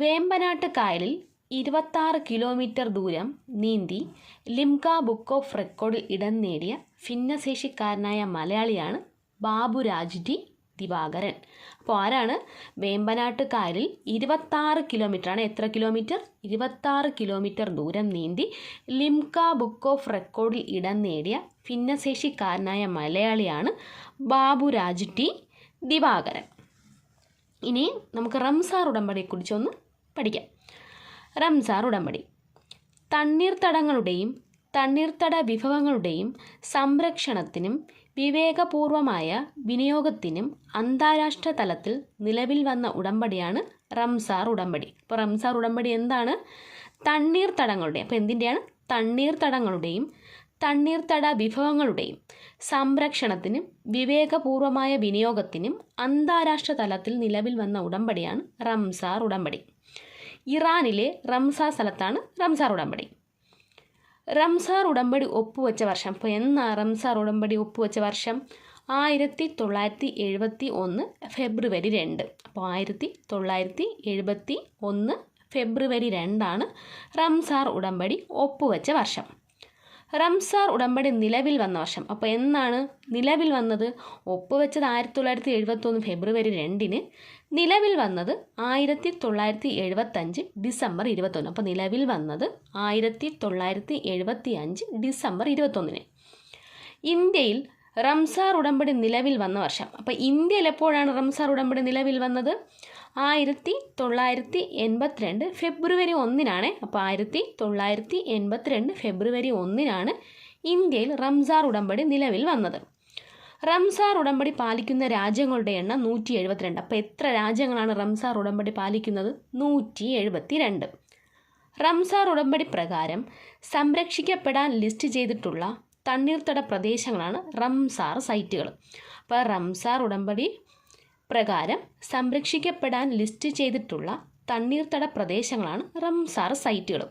വേമ്പനാട്ട് കായലിൽ ഇരുപത്താറ് കിലോമീറ്റർ ദൂരം നീന്തി ലിംക ബുക്ക് ഓഫ് റെക്കോർഡിൽ ഇടം നേടിയ ഭിന്നശേഷിക്കാരനായ മലയാളിയാണ് ബാബുരാജ് ഡി ദിവാകരൻ. അപ്പോൾ ആരാണ് വേമ്പനാട്ട് കായലിൽ ഇരുപത്താറ് കിലോമീറ്ററാണ്? എത്ര കിലോമീറ്റർ? ഇരുപത്താറ് കിലോമീറ്റർ ദൂരം നീന്തി ലിംക ബുക്ക് ഓഫ് റെക്കോർഡിൽ ഇടം നേടിയ ഭിന്നശേഷിക്കാരനായ മലയാളിയാണ് ബാബുരാജ് ടി ദിവാകരൻ. ഇനി നമുക്ക് റംസാർ ഉടമ്പടിയെക്കുറിച്ചൊന്ന് പഠിക്കാം. റംസാർ ഉടമ്പടി. തണ്ണീർത്തടങ്ങളുടെയും തണ്ണീർത്തട വിഭവങ്ങളുടെയും സംരക്ഷണത്തിനും വിവേകപൂർവമായ വിനിയോഗത്തിനും അന്താരാഷ്ട്ര തലത്തിൽ നിലവിൽ വന്ന ഉടമ്പടിയാണ് റംസാർ ഉടമ്പടി. അപ്പോൾ റംസാർ ഉടമ്പടി എന്താണ്? തണ്ണീർത്തടങ്ങളുടെ അപ്പോൾ എന്തിന്റെയാണ്? തണ്ണീർത്തടങ്ങളുടെയും തണ്ണീർത്തട വിഭവങ്ങളുടെയും സംരക്ഷണത്തിനും വിവേകപൂർവമായ വിനിയോഗത്തിനും അന്താരാഷ്ട്ര തലത്തിൽ നിലവിൽ വന്ന ഉടമ്പടിയാണ് റംസാർ ഉടമ്പടി. ഇറാനിലെ റംസാർ സ്ഥലത്താണ് റംസാർ ഉടമ്പടി. റംസാർ ഉടമ്പടി ഒപ്പുവെച്ച വർഷം അപ്പോൾ എന്നാ റംസാർ ഉടമ്പടി ഒപ്പുവെച്ച വർഷം? ആയിരത്തി തൊള്ളായിരത്തി എഴുപത്തി ഒന്ന് ഫെബ്രുവരി രണ്ട്. അപ്പോൾ ആയിരത്തി തൊള്ളായിരത്തി എഴുപത്തി ഒന്ന് ഫെബ്രുവരി രണ്ടാണ് റംസാർ ഉടമ്പടി ഒപ്പുവെച്ച വർഷം. റംസാർ ഉടമ്പടി നിലവിൽ വന്ന വർഷം. അപ്പോൾ എന്നാണ് നിലവിൽ വന്നത്? ഒപ്പുവെച്ചത് ആയിരത്തി തൊള്ളായിരത്തി എഴുപത്തൊന്ന് ഫെബ്രുവരി രണ്ടിന്. നിലവിൽ വന്നത് ആയിരത്തി തൊള്ളായിരത്തി എഴുപത്തഞ്ച് ഡിസംബർ ഇരുപത്തൊന്ന്. അപ്പോൾ നിലവിൽ വന്നത് ആയിരത്തി തൊള്ളായിരത്തി എഴുപത്തി അഞ്ച് ഡിസംബർ ഇരുപത്തൊന്നിന്. ഇന്ത്യയിൽ റംസാർ ഉടമ്പടി നിലവിൽ വന്ന വർഷം. അപ്പോൾ ഇന്ത്യയിൽ എപ്പോഴാണ് റംസാർ ഉടമ്പടി നിലവിൽ വന്നത്? ആയിരത്തി തൊള്ളായിരത്തി എൺപത്തിരണ്ട് ഫെബ്രുവരി ഒന്നിനാണ്. അപ്പോൾ ആയിരത്തി തൊള്ളായിരത്തി എൺപത്തിരണ്ട് ഫെബ്രുവരി ഒന്നിനാണ് ഇന്ത്യയിൽ റംസാർ ഉടമ്പടി നിലവിൽ വന്നത്. റംസാർ ഉടമ്പടി പാലിക്കുന്ന രാജ്യങ്ങളുടെ എണ്ണം നൂറ്റി എഴുപത്തിരണ്ട് അപ്പോൾ എത്ര രാജ്യങ്ങളാണ് റംസാർ ഉടമ്പടി പാലിക്കുന്നത്? നൂറ്റി എഴുപത്തി രണ്ട് റംസാർ ഉടമ്പടി പ്രകാരം സംരക്ഷിക്കപ്പെടാൻ ലിസ്റ്റ് ചെയ്തിട്ടുള്ള തണ്ണീർത്തട പ്രദേശങ്ങളാണ് റംസാർ സൈറ്റുകൾ. അപ്പോൾ റംസാർ ഉടമ്പടി പ്രകാരം സംരക്ഷിക്കപ്പെടാൻ ലിസ്റ്റ് ചെയ്തിട്ടുള്ള തണ്ണീർത്തട പ്രദേശങ്ങളാണ് റംസാർ സൈറ്റുകൾ.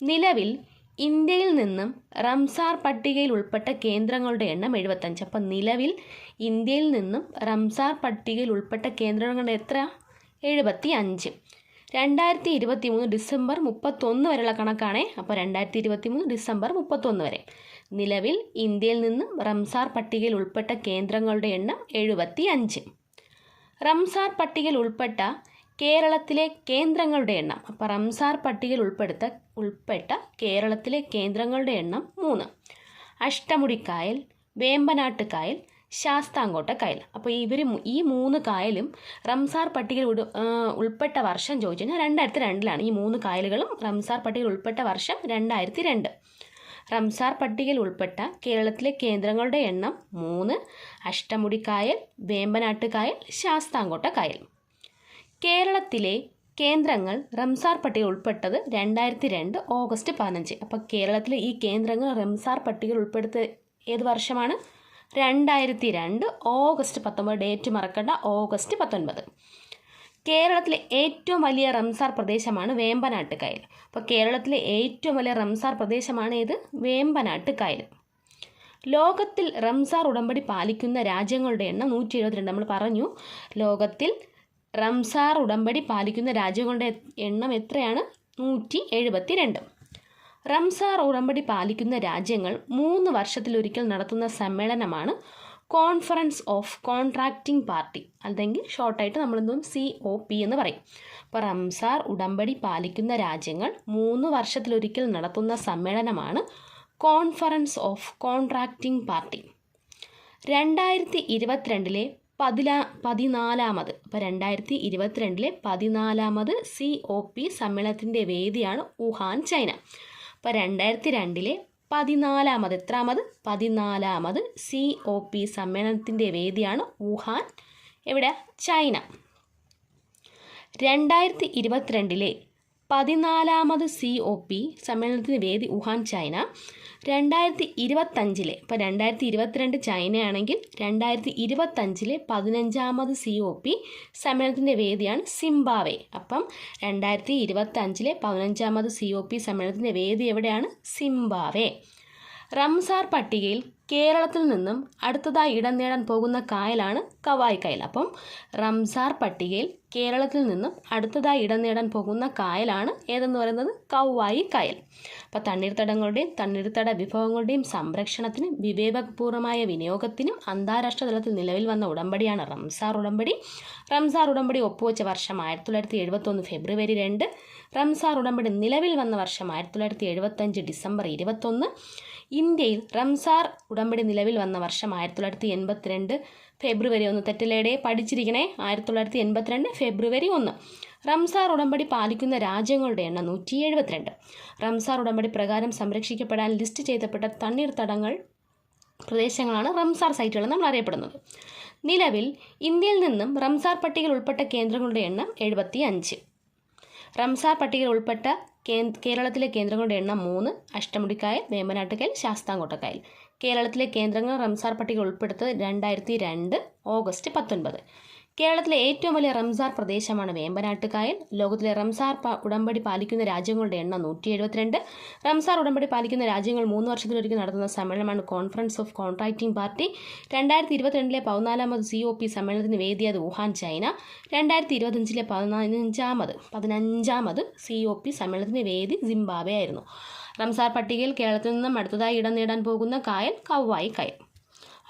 നിലവിൽ ഇന്ത്യയിൽ നിന്നും റംസാർ പട്ടികയിൽ ഉൾപ്പെട്ട കേന്ദ്രങ്ങളുടെ എണ്ണം എഴുപത്തഞ്ച്. അപ്പോൾ നിലവിൽ ഇന്ത്യയിൽ നിന്നും റംസാർ പട്ടികയിൽ ഉൾപ്പെട്ട കേന്ദ്രങ്ങളുടെ എത്ര? എഴുപത്തി അഞ്ച് രണ്ടായിരത്തി ഇരുപത്തി മൂന്ന് ഡിസംബർ മുപ്പത്തൊന്ന് വരെയുള്ള കണക്കാണേ. അപ്പോൾ രണ്ടായിരത്തി ഇരുപത്തി മൂന്ന് ഡിസംബർ മുപ്പത്തൊന്ന് വരെ. നിലവിൽ ഇന്ത്യയിൽ നിന്നും റംസാർ പട്ടികയിൽ ഉൾപ്പെട്ട കേന്ദ്രങ്ങളുടെ എണ്ണം എഴുപത്തി അഞ്ച് റംസാർ പട്ടികയിൽ ഉൾപ്പെട്ട കേരളത്തിലെ കേന്ദ്രങ്ങളുടെ എണ്ണം. അപ്പോൾ റംസാർ പട്ടികയിൽ ഉൾപ്പെടുത്ത ഉൾപ്പെട്ട കേരളത്തിലെ കേന്ദ്രങ്ങളുടെ എണ്ണം മൂന്ന്. അഷ്ടമുടിക്കായൽ വേമ്പനാട്ട് കായൽ ശാസ്താങ്കോട്ട കായൽ അപ്പോൾ ഇവർ ഈ മൂന്ന് കായലും റംസാർ പട്ടികയിൽ ഉൾപ്പെട്ട വർഷം ചോദിച്ചു കഴിഞ്ഞാൽ രണ്ടായിരത്തി രണ്ടിലാണ്. ഈ മൂന്ന് കായലുകളും റംസാർ പട്ടികയിൽ ഉൾപ്പെട്ട വർഷം രണ്ടായിരത്തി രണ്ട്. റംസാർ പട്ടികയിൽ ഉൾപ്പെട്ട കേരളത്തിലെ കേന്ദ്രങ്ങളുടെ എണ്ണം മൂന്ന്. അഷ്ടമുടിക്കായൽ വേമ്പനാട്ട് കായൽ ശാസ്താങ്കോട്ട കായൽ കേരളത്തിലെ കേന്ദ്രങ്ങൾ റംസാർ പട്ടികയിൽ ഉൾപ്പെട്ടത് രണ്ടായിരത്തി രണ്ട് ഓഗസ്റ്റ് പതിനഞ്ച്. അപ്പോൾ കേരളത്തിലെ ഈ കേന്ദ്രങ്ങൾ റംസാർ പട്ടികയിൽ ഉൾപ്പെടുത്ത ഏത് വർഷമാണ്? രണ്ടായിരത്തി രണ്ട് ഓഗസ്റ്റ് പത്തൊമ്പത്. ഡേറ്റ് മറക്കണ്ട. ഓഗസ്റ്റ് പത്തൊൻപത്. കേരളത്തിലെ ഏറ്റവും വലിയ റംസാർ പ്രദേശമാണ് വേമ്പനാട്ട് കായൽ അപ്പോൾ കേരളത്തിലെ ഏറ്റവും വലിയ റംസാർ പ്രദേശമാണ് ഏത്? വേമ്പനാട്ട് കായൽ ലോകത്തിൽ റംസാർ ഉടമ്പടി പാലിക്കുന്ന രാജ്യങ്ങളുടെ എണ്ണം നൂറ്റി എഴുപത്തിരണ്ട് നമ്മൾ പറഞ്ഞു ലോകത്തിൽ റംസാർ ഉടമ്പടി പാലിക്കുന്ന രാജ്യങ്ങളുടെ എണ്ണം എത്രയാണ്? നൂറ്റി എഴുപത്തി രണ്ട് റംസാർ ഉടമ്പടി പാലിക്കുന്ന രാജ്യങ്ങൾ മൂന്ന് വർഷത്തിലൊരിക്കൽ നടത്തുന്ന സമ്മേളനമാണ് കോൺഫറൻസ് ഓഫ് കോൺട്രാക്റ്റിംഗ് പാർട്ടി. അല്ലെങ്കിൽ ഷോർട്ടായിട്ട് നമ്മളെന്തും സി ഒ പി എന്ന് പറയും. അപ്പോൾ റംസാർ ഉടമ്പടി പാലിക്കുന്ന രാജ്യങ്ങൾ മൂന്ന് വർഷത്തിലൊരിക്കൽ നടത്തുന്ന സമ്മേളനമാണ് കോൺഫറൻസ് ഓഫ് കോൺട്രാക്റ്റിംഗ് പാർട്ടി. രണ്ടായിരത്തി ഇരുപത്തിരണ്ടിലെ പതിനാ പതിനാലാമത്. അപ്പോൾ രണ്ടായിരത്തി ഇരുപത്തിരണ്ടിലെ പതിനാലാമത് സി ഒ പി സമ്മേളനത്തിന്റെ വേദിയാണ് വുഹാൻ ചൈന. അപ്പോൾ രണ്ടായിരത്തി രണ്ടിലെ പതിനാലാമത് എത്രാമത്? പതിനാലാമത് സി ഒ പി സമ്മേളനത്തിന്റെ വേദിയാണ് വുഹാൻ എവിടെ? ചൈന. രണ്ടായിരത്തി ഇരുപത്തിരണ്ടിലെ പതിനാലാമത് സി ഒ പി സമ്മേളനത്തിന് വേദി വുഹാൻ ചൈന. രണ്ടായിരത്തി ഇരുപത്തഞ്ചിലെ ഇപ്പോൾ രണ്ടായിരത്തി ഇരുപത്തിരണ്ട് ചൈനയാണെങ്കിൽ രണ്ടായിരത്തി ഇരുപത്തഞ്ചിലെ പതിനഞ്ചാമത് സി ഒ പി സമ്മേളനത്തിന്റെ വേദിയാണ് സിംബാവെ അപ്പം രണ്ടായിരത്തി ഇരുപത്തഞ്ചിലെ പതിനഞ്ചാമത് സി ഒ പി സമ്മേളനത്തിന്റെ വേദി എവിടെയാണ്? സിംബാവെ റംസാർ പട്ടികയിൽ കേരളത്തിൽ നിന്നും അടുത്തതായി ഇടം നേടാൻ പോകുന്ന കായലാണ് കവായ് കായൽ. അപ്പം റംസാർ പട്ടികയിൽ കേരളത്തിൽ നിന്നും അടുത്തതായി ഇടം നേടാൻ പോകുന്ന കായലാണ് ഏതെന്ന് പറയുന്നത്? കവായി കായൽ. അപ്പോൾ തണ്ണീർത്തടങ്ങളുടെയും തണ്ണീർത്തട വിഭവങ്ങളുടെയും സംരക്ഷണത്തിനും വിവേകപൂർവമായ വിനിയോഗത്തിനും അന്താരാഷ്ട്ര തലത്തിൽ നിലവിൽ വന്ന ഉടമ്പടിയാണ് റംസാർ ഉടമ്പടി. റംസാർ ഉടമ്പടി ഒപ്പുവെച്ച വർഷം ആയിരത്തി തൊള്ളായിരത്തി എഴുപത്തൊന്ന് ഫെബ്രുവരി രണ്ട്. റംസാർ ഉടമ്പടി നിലവിൽ വന്ന വർഷം ആയിരത്തി തൊള്ളായിരത്തി എഴുപത്തഞ്ച് ഡിസംബർ ഇരുപത്തൊന്ന്. ഇന്ത്യയിൽ റംസാർ ഉടമ്പടി നിലവിൽ വന്ന വർഷം ആയിരത്തി തൊള്ളായിരത്തി എൺപത്തിരണ്ട് ഫെബ്രുവരി ഒന്ന്. തെറ്റിലേടെ പഠിച്ചിരിക്കണേ. ആയിരത്തി തൊള്ളായിരത്തി എൺപത്തിരണ്ട് ഫെബ്രുവരി ഒന്ന്. റംസാർ ഉടമ്പടി പാലിക്കുന്ന രാജ്യങ്ങളുടെ എണ്ണം നൂറ്റി എഴുപത്തിരണ്ട് റംസാർ ഉടമ്പടി പ്രകാരം സംരക്ഷിക്കപ്പെടാൻ ലിസ്റ്റ് ചെയ്യപ്പെട്ട തണ്ണീർത്തടങ്ങൾ പ്രദേശങ്ങളാണ് റംസാർ സൈറ്റുകൾ നമ്മൾ അറിയപ്പെടുന്നത്. നിലവിൽ ഇന്ത്യയിൽ നിന്നും റംസാർ പട്ടികയിൽ ഉൾപ്പെട്ട കേന്ദ്രങ്ങളുടെ എണ്ണം എഴുപത്തി അഞ്ച് റംസാർ പട്ടികയിൽ ഉൾപ്പെട്ട കേരളത്തിലെ കേന്ദ്രങ്ങളുടെ എണ്ണം മൂന്ന് അഷ്ടമുടിക്കായൽ വേമ്പനാട്ടുകയൽ ശാസ്താംകോട്ടക്കായൽ. കേരളത്തിലെ കേന്ദ്രങ്ങൾ റംസാർ പട്ടിക ഉൾപ്പെടുത്തത് രണ്ടായിരത്തി രണ്ട് ഓഗസ്റ്റ് പത്തൊൻപത്. കേരളത്തിലെ ഏറ്റവും വലിയ റംസാർ പ്രദേശമാണ് വേമ്പനാട്ടുകായൽ. ലോകത്തിലെ റംസാർ ഉടമ്പടി പാലിക്കുന്ന രാജ്യങ്ങളുടെ എണ്ണം നൂറ്റി എഴുപത്തിരണ്ട് റംസാർ ഉടമ്പടി പാലിക്കുന്ന രാജ്യങ്ങൾ മൂന്ന് വർഷത്തിലൊരിക്കൽ നടത്തുന്ന സമ്മേളനമാണ് കോൺഫറൻസ് ഓഫ് കോൺട്രാക്ടിംഗ് പാർട്ടി രണ്ടായിരത്തി ഇരുപത്തിരണ്ടിലെ പതിനാലാമത് സി ഒ പി സമ്മേളനത്തിന് വേദിയത് വുഹാൻ ചൈന. രണ്ടായിരത്തി ഇരുപത്തഞ്ചിലെ പതിനഞ്ചാമത് പതിനഞ്ചാമത് സി ഒ പി സമ്മേളനത്തിന് വേദി സിംബാബെ ആയിരുന്നു റംസാർ പട്ടികയിൽ കേരളത്തിൽ നിന്നും അടുത്തതായി ഇടം നേടാൻ പോകുന്ന കായൽ കവ്വായി കായൽ.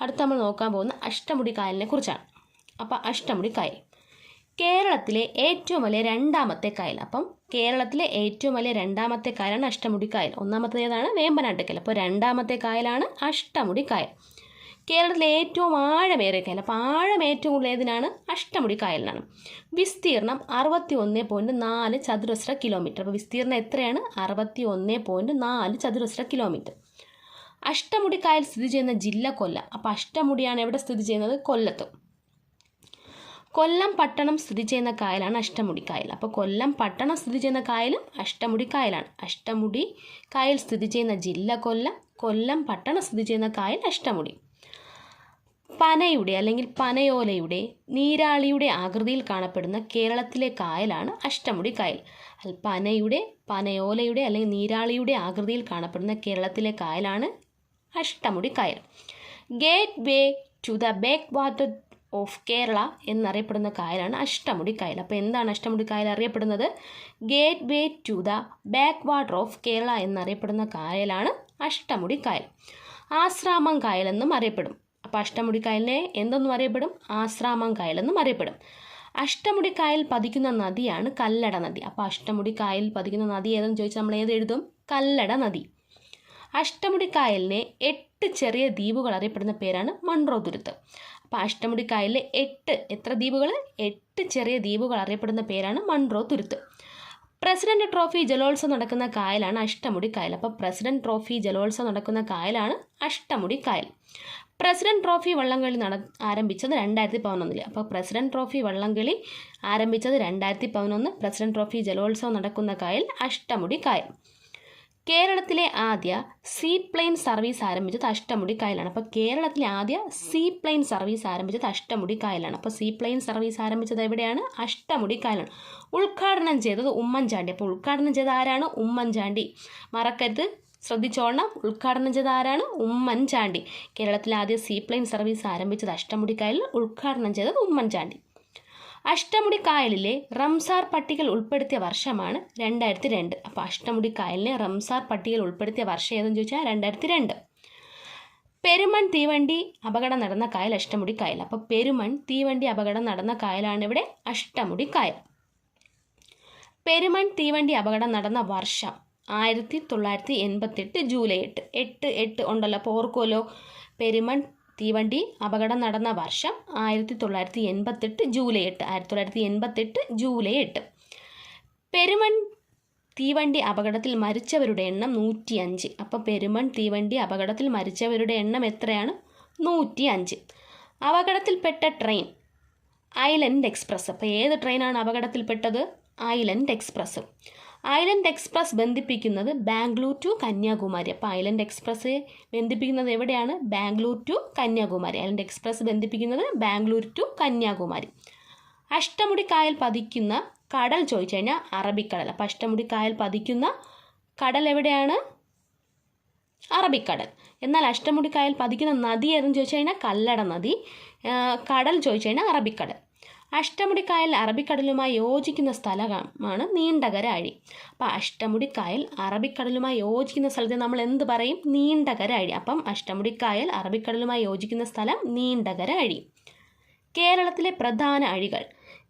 അടുത്ത നമ്മൾ നോക്കാൻ പോകുന്ന അഷ്ടമുടി കായലിനെ കുറിച്ചാണ്. അപ്പോൾ അഷ്ടമുടി കായൽ. കേരളത്തിലെ ഏറ്റവും വലിയ രണ്ടാമത്തെ കായൽ. അപ്പം കേരളത്തിലെ ഏറ്റവും വലിയ രണ്ടാമത്തെ കായലാണ് അഷ്ടമുടി കായൽ. ഒന്നാമത്തെ ഏതാണ്? വേമ്പനാട്ടുകായൽ. അപ്പോൾ രണ്ടാമത്തെ കായലാണ് അഷ്ടമുടി കായൽ. കേരളത്തിലെ ഏറ്റവും ആഴമേറിയ കായൽ. അപ്പോൾ ആഴം ഏറ്റവും കൂടുതൽ ഏതിനാണ്? അഷ്ടമുടി കായലിനാണ്. വിസ്തീർണം അറുപത്തി ഒന്ന് പോയിന്റ് നാല് ചതുരശ്ര കിലോമീറ്റർ. അപ്പോൾ വിസ്തീർണം എത്രയാണ്? അറുപത്തി ഒന്ന് പോയിന്റ് നാല് ചതുരശ്ര കിലോമീറ്റർ. അഷ്ടമുടി കായൽ സ്ഥിതി ചെയ്യുന്ന ജില്ല കൊല്ല. അപ്പോൾ അഷ്ടമുടിയാണ് എവിടെ സ്ഥിതി ചെയ്യുന്നത്? കൊല്ലത്ത്. കൊല്ലം പട്ടണം സ്ഥിതി ചെയ്യുന്ന കായലാണ് അഷ്ടമുടി കായൽ. അപ്പോൾ കൊല്ലം പട്ടണം സ്ഥിതി ചെയ്യുന്ന കായലും അഷ്ടമുടി കായലാണ്. അഷ്ടമുടി കായൽ സ്ഥിതി ചെയ്യുന്ന ജില്ല കൊല്ലം കൊല്ലം പട്ടണം സ്ഥിതി ചെയ്യുന്ന കായൽ അഷ്ടമുടി. പനയുടെ അല്ലെങ്കിൽ പനയോലയുടെ നീരാളിയുടെ ആകൃതിയിൽ കാണപ്പെടുന്ന കേരളത്തിലെ കായലാണ് അഷ്ടമുടി കായൽ. പനയുടെ പനയോലയുടെ അല്ലെങ്കിൽ നീരാളിയുടെ ആകൃതിയിൽ കാണപ്പെടുന്ന കേരളത്തിലെ കായലാണ് അഷ്ടമുടി കായൽ. Gateway to the backwater of Kerala എന്നറിയപ്പെടുന്ന കായലാണ് അഷ്ടമുടി കായൽ. അപ്പോൾ എന്താണ് അഷ്ടമുടി കായൽ അറിയപ്പെടുന്നത്? Gateway to the backwater of Kerala എന്നറിയപ്പെടുന്ന കായലാണ് അഷ്ടമുടി കായൽ. ആശ്രാമം കായൽ എന്നും അറിയപ്പെടും. അപ്പോൾ അഷ്ടമുടി കായലിനെ എന്തെന്നും അറിയപ്പെടും? ആശ്രാമം കായൽ എന്നും അറിയപ്പെടും. അഷ്ടമുടി കായൽ പതിക്കുന്ന നദിയാണ് കല്ലട നദി. അപ്പോൾ അഷ്ടമുടി കായൽ പതിക്കുന്ന നദി ഏതെന്ന് ചോദിച്ചാൽ നമ്മൾ ഏത് എഴുതും? കല്ലട നദി. അഷ്ടമുടി കായലിനെ എട്ട് ചെറിയ ദ്വീപുകൾ അറിയപ്പെടുന്ന പേരാണ് മൺറോ തുരുത്ത് അപ്പോൾ അഷ്ടമുടി കായലിൽ എട്ട് എത്ര ദ്വീപുകൾ? എട്ട് ചെറിയ ദ്വീപുകൾ അറിയപ്പെടുന്ന പേരാണ് മൺറോ തുരുത്ത്. പ്രസിഡന്റ് ട്രോഫി ജലോത്സവം നടക്കുന്ന കായലാണ് അഷ്ടമുടി കായൽ അപ്പോൾ പ്രസിഡന്റ് ട്രോഫി ജലോത്സവം നടക്കുന്ന കായലാണ് അഷ്ടമുടി കായൽ പ്രസിഡന്റ് ട്രോഫി വള്ളംകളി നട ആരംഭിച്ചത് രണ്ടായിരത്തി പതിനൊന്നിൽ അപ്പോൾ പ്രസിഡന്റ് ട്രോഫി വള്ളംകളി ആരംഭിച്ചത് രണ്ടായിരത്തി പതിനൊന്ന് പ്രസിഡന്റ് ട്രോഫി ജലോത്സവം നടക്കുന്ന കായൽ അഷ്ടമുടി കായൽ കേരളത്തിലെ ആദ്യ സീ പ്ലെയിൻ സർവീസ് ആരംഭിച്ചത് അഷ്ടമുടി കായലാണ് അപ്പോൾ കേരളത്തിലെ ആദ്യ സീ പ്ലെയിൻ സർവീസ് ആരംഭിച്ചത് അഷ്ടമുടി കായലാണ് അപ്പോൾ സീ പ്ലെയിൻ സർവീസ് ആരംഭിച്ചത് എവിടെയാണ്? അഷ്ടമുടി കായലാണ് ഉദ്ഘാടനം ചെയ്തത് ഉമ്മൻചാണ്ടി. അപ്പോൾ ഉദ്ഘാടനം ചെയ്ത ആരാണ്? ഉമ്മൻചാണ്ടി. മറക്കരുത്. ശ്രദ്ധിച്ചോണം ഉദ്ഘാടനം ചെയ്ത ആരാണ്? ഉമ്മൻചാണ്ടി. കേരളത്തിലെ ആദ്യ സീ പ്ലെയിൻ സർവീസ് ആരംഭിച്ചത് അഷ്ടമുടി കായലിൽ ഉദ്ഘാടനം ചെയ്തത് ഉമ്മൻചാണ്ടി. അഷ്ടമുടി കായലിലെ റംസാർ പട്ടികയിൽ ഉൾപ്പെടുത്തിയ വർഷമാണ് രണ്ടായിരത്തി രണ്ട് അപ്പോൾ അഷ്ടമുടി കായലിനെ റംസാർ പട്ടികയിൽ ഉൾപ്പെടുത്തിയ വർഷം ഏതെന്ന് ചോദിച്ചാൽ രണ്ടായിരത്തി രണ്ട് പെരുമൺ തീവണ്ടി അപകടം നടന്ന കായൽ അഷ്ടമുടി കായൽ അപ്പോൾ പെരുമൺ തീവണ്ടി അപകടം നടന്ന കായലാണ് ഇവിടെ അഷ്ടമുടി കായൽ പെരുമൺ തീവണ്ടി അപകടം നടന്ന വർഷം ആയിരത്തി തൊള്ളായിരത്തി എൺപത്തെട്ട് ജൂലൈ എട്ട്. എട്ട് എട്ട് ഉണ്ടല്ലോ. പോർക്കോലോ പെരുമൺ തീവണ്ടി അപകടം നടന്ന വർഷം ആയിരത്തി തൊള്ളായിരത്തി എൺപത്തെട്ട് ജൂലൈ എട്ട് ആയിരത്തി തൊള്ളായിരത്തി എൺപത്തെട്ട് ജൂലൈ എട്ട്. പെരുമൺ തീവണ്ടി അപകടത്തിൽ മരിച്ചവരുടെ എണ്ണം നൂറ്റി അഞ്ച് അപ്പോൾ പെരുമൺ തീവണ്ടി അപകടത്തിൽ മരിച്ചവരുടെ എണ്ണം എത്രയാണ്? നൂറ്റി അഞ്ച് അപകടത്തിൽപ്പെട്ട ട്രെയിൻ ഐലൻഡ് എക്സ്പ്രസ്. അപ്പോൾ ഏത് ട്രെയിനാണ് അപകടത്തിൽപ്പെട്ടത്? Island express. ഐലൻഡ് എക്സ്പ്രസ് ബന്ധിപ്പിക്കുന്നത് ബാംഗ്ലൂർ ടു കന്യാകുമാരി. അപ്പോൾ ഐലൻഡ് എക്സ്പ്രസ് ബന്ധിപ്പിക്കുന്നത് എവിടെയാണ്? Bangalore to Kanyakumari. Island express ബന്ധിപ്പിക്കുന്നത് ബാംഗ്ലൂർ ടു കന്യാകുമാരി. അഷ്ടമുടി കായൽ പതിക്കുന്ന കടൽ ചോദിച്ചു കഴിഞ്ഞാൽ അറബിക്കടൽ. അപ്പോൾ അഷ്ടമുടി കായൽ പതിക്കുന്ന കടൽ എവിടെയാണ്? അറബിക്കടൽ. എന്നാൽ അഷ്ടമുടി കായൽ പതിക്കുന്ന നദി ഏതെന്ന് ചോദിച്ചു കഴിഞ്ഞാൽ കല്ലട നദി. കടൽ ചോദിച്ചു കഴിഞ്ഞാൽ അറബിക്കടൽ. അഷ്ടമുടിക്കായൽ അറബിക്കടലുമായി യോജിക്കുന്ന സ്ഥലമാണ് നീണ്ടകര അഴി അപ്പോൾ അഷ്ടമുടിക്കായൽ അറബിക്കടലുമായി യോജിക്കുന്ന സ്ഥലത്തെ നമ്മൾ എന്ത് പറയും? നീണ്ടകര അഴി അപ്പം അഷ്ടമുടിക്കായൽ അറബിക്കടലുമായി യോജിക്കുന്ന സ്ഥലം നീണ്ടകര അഴി കേരളത്തിലെ പ്രധാന അഴികൾ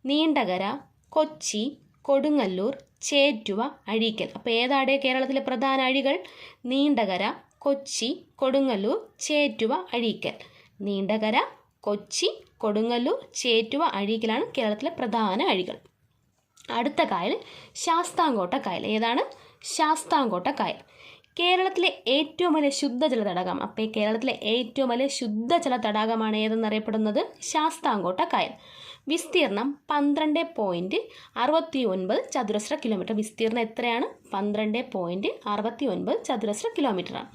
നീണ്ടകര കൊച്ചി കൊടുങ്ങല്ലൂർ ചേറ്റുവ അഴീക്കൽ. അപ്പോൾ ഏതാടെ കേരളത്തിലെ പ്രധാന അഴികൾ? നീണ്ടകര കൊച്ചി കൊടുങ്ങല്ലൂർ ചേറ്റുവ അഴീക്കൽ. നീണ്ടകര കൊച്ചി കൊടുങ്ങല്ലൂർ ചേറ്റുവ അഴീക്കലാണ് കേരളത്തിലെ പ്രധാന അഴികൾ. അടുത്ത കായൽ ശാസ്താംകോട്ട കായൽ. ഏതാണ്? ശാസ്താംകോട്ട കായൽ. കേരളത്തിലെ ഏറ്റവും വലിയ ശുദ്ധജല തടാകം. അപ്പോൾ കേരളത്തിലെ ഏറ്റവും വലിയ ശുദ്ധജല തടാകമാണ് ഏതെന്നറിയപ്പെടുന്നത് ശാസ്താംകോട്ട കായൽ. വിസ്തീർണം പന്ത്രണ്ട് പോയിന്റ് അറുപത്തി ഒൻപത് ചതുരശ്ര കിലോമീറ്റർ വിസ്തീർണം എത്രയാണ്? പന്ത്രണ്ട് പോയിന്റ് അറുപത്തി ഒൻപത് ചതുരശ്ര കിലോമീറ്ററാണ്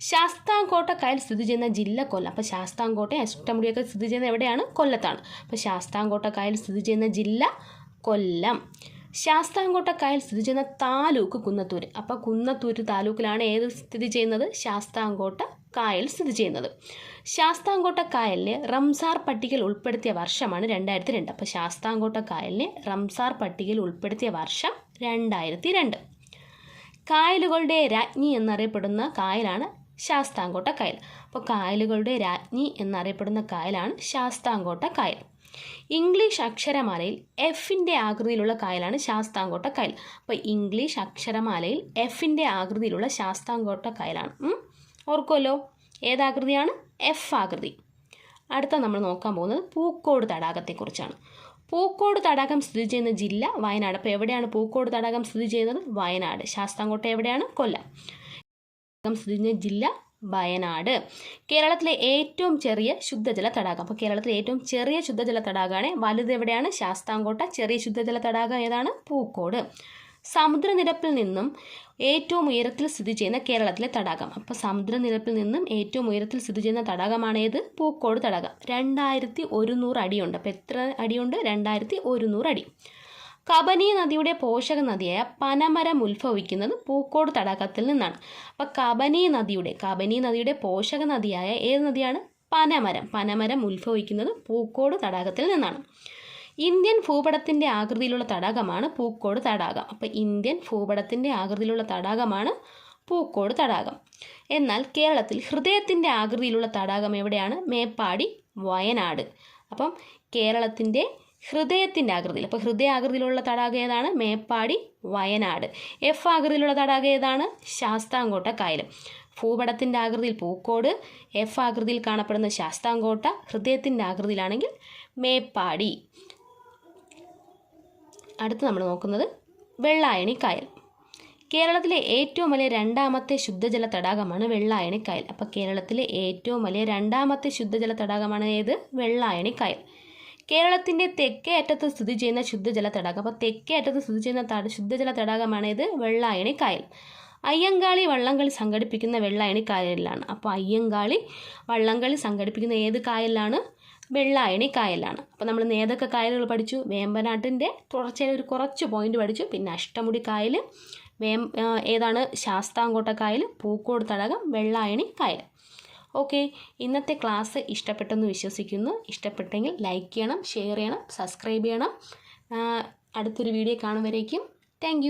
ശാസ്താംകോട്ട കായൽ സ്ഥിതി ചെയ്യുന്ന ജില്ല കൊല്ലം. അപ്പോൾ ശാസ്താംകോട്ടയും അഷ്ടമുടിയൊക്കെ സ്ഥിതി ചെയ്യുന്ന എവിടെയാണ്? കൊല്ലത്താണ്. അപ്പോൾ ശാസ്താംകോട്ട കായൽ സ്ഥിതി ചെയ്യുന്ന ജില്ല കൊല്ലം. ശാസ്താംകോട്ട കായൽ സ്ഥിതി ചെയ്യുന്ന താലൂക്ക് കുന്നത്തൂര്. അപ്പോൾ കുന്നത്തൂര് താലൂക്കിലാണ് ഏത് സ്ഥിതി ചെയ്യുന്നത്? ശാസ്താംകോട്ട കായൽ സ്ഥിതി ചെയ്യുന്നത്. ശാസ്താംകോട്ട കായലിനെ റംസാർ പട്ടികയിൽ ഉൾപ്പെടുത്തിയ വർഷമാണ് രണ്ടായിരത്തി രണ്ട് അപ്പോൾ ശാസ്താംകോട്ട കായലിനെ റംസാർ പട്ടികയിൽ ഉൾപ്പെടുത്തിയ വർഷം രണ്ടായിരത്തി രണ്ട് കായലുകളുടെ രാജ്ഞി എന്നറിയപ്പെടുന്ന കായലാണ് ശാസ്താംകോട്ട കായൽ. അപ്പോൾ കായലുകളുടെ രാജ്ഞി എന്നറിയപ്പെടുന്ന കായലാണ് ശാസ്താംകോട്ട കായൽ. ഇംഗ്ലീഷ് അക്ഷരമാലയിൽ എഫിന്റെ ആകൃതിയിലുള്ള കായലാണ് ശാസ്താംകോട്ട കായൽ. അപ്പോൾ ഇംഗ്ലീഷ് അക്ഷരമാലയിൽ എഫിന്റെ ആകൃതിയിലുള്ള ശാസ്താംകോട്ട കായലാണ്? ഓർക്കുമല്ലോ ഏതാകൃതിയാണ് എഫ് ആകൃതി. അടുത്ത നമ്മൾ നോക്കാൻ പോകുന്നത് പൂക്കോട് തടാകത്തെക്കുറിച്ചാണ്. പൂക്കോട് തടാകം സ്ഥിതി ചെയ്യുന്ന ജില്ല വയനാട്. അപ്പോൾ എവിടെയാണ് പൂക്കോട് തടാകം സ്ഥിതി ചെയ്യുന്നത്? വയനാട്. ശാസ്താംകോട്ട എവിടെയാണ്? കൊല്ലം. സ്ഥിതി ജില്ല വയനാട്. കേരളത്തിലെ ഏറ്റവും ചെറിയ ശുദ്ധജല തടാകം. അപ്പോൾ കേരളത്തിലെ ഏറ്റവും ചെറിയ ശുദ്ധജല തടാകമാണ് വലുത് എവിടെയാണ്? ശാസ്താംകോട്ട. ചെറിയ ശുദ്ധജല തടാകം ഏതാണ്? പൂക്കോട്. സമുദ്രനിരപ്പിൽ നിന്നും ഏറ്റവും ഉയരത്തിൽ സ്ഥിതി ചെയ്യുന്ന കേരളത്തിലെ തടാകം. അപ്പോൾ സമുദ്രനിരപ്പിൽ നിന്നും ഏറ്റവും ഉയരത്തിൽ സ്ഥിതി ചെയ്യുന്ന തടാകമാണ് ഏത്? പൂക്കോട് തടാകം. രണ്ടായിരത്തി ഒരുന്നൂറ് അടിയുണ്ട്. അപ്പോൾ എത്ര അടിയുണ്ട്? രണ്ടായിരത്തി ഒരുന്നൂറ് അടി. കബനി നദിയുടെ പോഷക നദിയായ പനമരം ഉത്ഭവിക്കുന്നത് പൂക്കോട് തടാകത്തിൽ നിന്നാണ്. അപ്പോൾ കബനി നദിയുടെ കബനി നദിയുടെ പോഷക നദിയായ ഏത് നദിയാണ്? പനമരം. പനമരം ഉത്ഭവിക്കുന്നത് പൂക്കോട് തടാകത്തിൽ നിന്നാണ്. ഇന്ത്യൻ ഭൂപടത്തിന്റെ ആകൃതിയിലുള്ള തടാകമാണ് പൂക്കോട് തടാകം. അപ്പോൾ ഇന്ത്യൻ ഭൂപടത്തിന്റെ ആകൃതിയിലുള്ള തടാകമാണ് പൂക്കോട് തടാകം. എന്നാൽ കേരളത്തിൽ ഹൃദയത്തിന്റെ ആകൃതിയിലുള്ള തടാകം എവിടെയാണ്? മേപ്പാടി വയനാട്. അപ്പം കേരളത്തിന്റെ ഹൃദയത്തിന്റെ ആകൃതിയിൽ അപ്പോൾ ഹൃദയ ആകൃതിയിലുള്ള തടാകം ഏതാണ്? മേപ്പാടി വയനാട്. എഫ് ആകൃതിയിലുള്ള തടാകം ഏതാണ്? ശാസ്താംകോട്ട കായൽ ഭൂപടത്തിന്റെ ആകൃതിയിൽ പൂക്കോട് എഫ് ആകൃതിയിൽ കാണപ്പെടുന്ന ശാസ്താംകോട്ട ഹൃദയത്തിന്റെ ആകൃതിയിലാണെങ്കിൽ മേപ്പാടി. അടുത്ത് നമ്മൾ നോക്കുന്നത് വെള്ളായണി കായൽ. കേരളത്തിലെ ഏറ്റവും വലിയ രണ്ടാമത്തെ ശുദ്ധജല തടാകമാണ് വെള്ളായണി കായൽ. അപ്പോൾ കേരളത്തിലെ ഏറ്റവും വലിയ രണ്ടാമത്തെ ശുദ്ധജല തടാകമാണ് ഏത്? വെള്ളായണി കായൽ. കേരളത്തിന്റെ തെക്കേ അറ്റത്ത് സ്ഥിതി ചെയ്യുന്ന ശുദ്ധജല തടാകം. അപ്പോൾ തെക്കേ അറ്റത്ത് സ്ഥിതി ചെയ്യുന്ന ശുദ്ധജല തടാകമാണ് ഇത് വെള്ളായണി കായൽ. അയ്യങ്കാളി വള്ളംകളി സംഘടിപ്പിക്കുന്ന വെള്ളായണി കായലിലാണ്. അപ്പോൾ അയ്യങ്കാളി വള്ളംകളി സംഘടിപ്പിക്കുന്ന ഏത് കായലിലാണ്? വെള്ളായണി കായലാണ്. അപ്പോൾ നമ്മൾ ഏതൊക്കെ കായലുകൾ പഠിച്ചു? വേമ്പനാട്ടിന്റെ തുടർച്ചയായി ഒരു കുറച്ച് പോയിന്റ് പഠിച്ചു. പിന്നെ അഷ്ടമുടി കായൽ വേം ഏതാണ്? ശാസ്താംകോട്ട കായൽ പൂക്കോട് തടാകം വെള്ളായണി കായൽ ഓക്കെ ഇന്നത്തെ ക്ലാസ് ഇഷ്ടപ്പെട്ടെന്ന് വിശ്വസിക്കുന്നു. ഇഷ്ടപ്പെട്ടെങ്കിൽ ലൈക്ക് ചെയ്യണം ഷെയർ ചെയ്യണം സബ്സ്ക്രൈബ് ചെയ്യണം. അടുത്തൊരു വീഡിയോ കാണുമ്പോഴേക്കും താങ്ക്